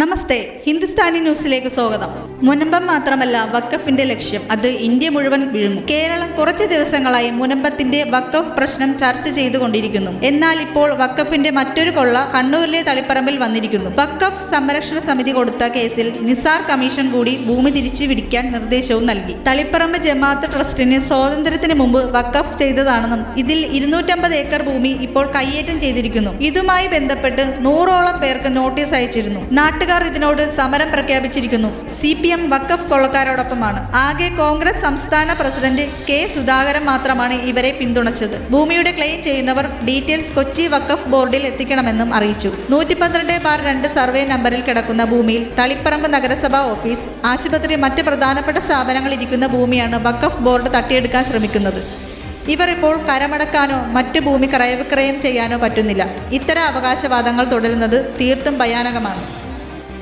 നമസ്തേ ഹിന്ദുസ്ഥാനി ന്യൂസിലേക്ക് സ്വാഗതം. മുനമ്പം മാത്രമല്ല വക്കഫിന്റെ ലക്ഷ്യം. അത് ഇന്ത്യ മുഴുവൻ വിഴുങ്ങും. കേരളം കുറച്ച് ദിവസങ്ങളായി മുനമ്പത്തിന്റെ വക്കഫ് പ്രശ്നം ചർച്ച ചെയ്തുകൊണ്ടിരിക്കുന്നു. എന്നാൽ ഇപ്പോൾ വക്കഫിന്റെ മറ്റൊരു കൊള്ള കണ്ണൂരിലെ തളിപ്പറമ്പിൽ വന്നിരിക്കുന്നു. വക്കഫ് സംരക്ഷണ സമിതി കൊടുത്ത കേസിൽ നിസാർ കമ്മീഷൻ കൂടി ഭൂമി തിരിച്ചു പിടിക്കാൻ നിർദ്ദേശവും നൽകി. തളിപ്പറമ്പ് ജമാഅത്ത് ട്രസ്റ്റിന് സ്വാതന്ത്ര്യത്തിന് മുമ്പ് വക്കഫ് ചെയ്തതാണെന്നും ഇതിൽ ഇരുന്നൂറ്റമ്പത് ഏക്കർ ഭൂമി ഇപ്പോൾ കയ്യേറ്റം ചെയ്തിരിക്കുന്നു. ഇതുമായി ബന്ധപ്പെട്ട് നൂറോളം പേർക്ക് നോട്ടീസ് അയച്ചിരുന്നു. നാട്ടുകാർ ഇതിനോട് സമരം പ്രഖ്യാപിച്ചിരിക്കുന്നു. സി പി എം വക്കഫ് കൊള്ളക്കാരോടൊപ്പമാണ്. ആകെ കോൺഗ്രസ് സംസ്ഥാന പ്രസിഡന്റ് കെ സുധാകരൻ മാത്രമാണ് ഇവരെ പിന്തുണച്ചത്. ഭൂമിയുടെ ക്ലെയിം ചെയ്യുന്നവർ ഡീറ്റെയിൽസ് കൊച്ചി വക്കഫ് ബോർഡിൽ എത്തിക്കണമെന്നും അറിയിച്ചു. നൂറ്റി പന്ത്രണ്ട് ബാർ രണ്ട് സർവേ നമ്പറിൽ കിടക്കുന്ന ഭൂമിയിൽ തളിപ്പറമ്പ് നഗരസഭാ ഓഫീസ് ആശുപത്രി മറ്റ് പ്രധാനപ്പെട്ട സ്ഥാപനങ്ങൾ ഇരിക്കുന്ന ഭൂമിയാണ് വക്കഫ് ബോർഡ് തട്ടിയെടുക്കാൻ ശ്രമിക്കുന്നത്. ഇവർ ഇപ്പോൾ കരമടക്കാനോ മറ്റു ഭൂമി ക്രയവിക്രയം ചെയ്യാനോ പറ്റുന്നില്ല. ഇത്തരം അവകാശവാദങ്ങൾ തുടരുന്നത് തീർത്തും ഭയാനകമാണ്.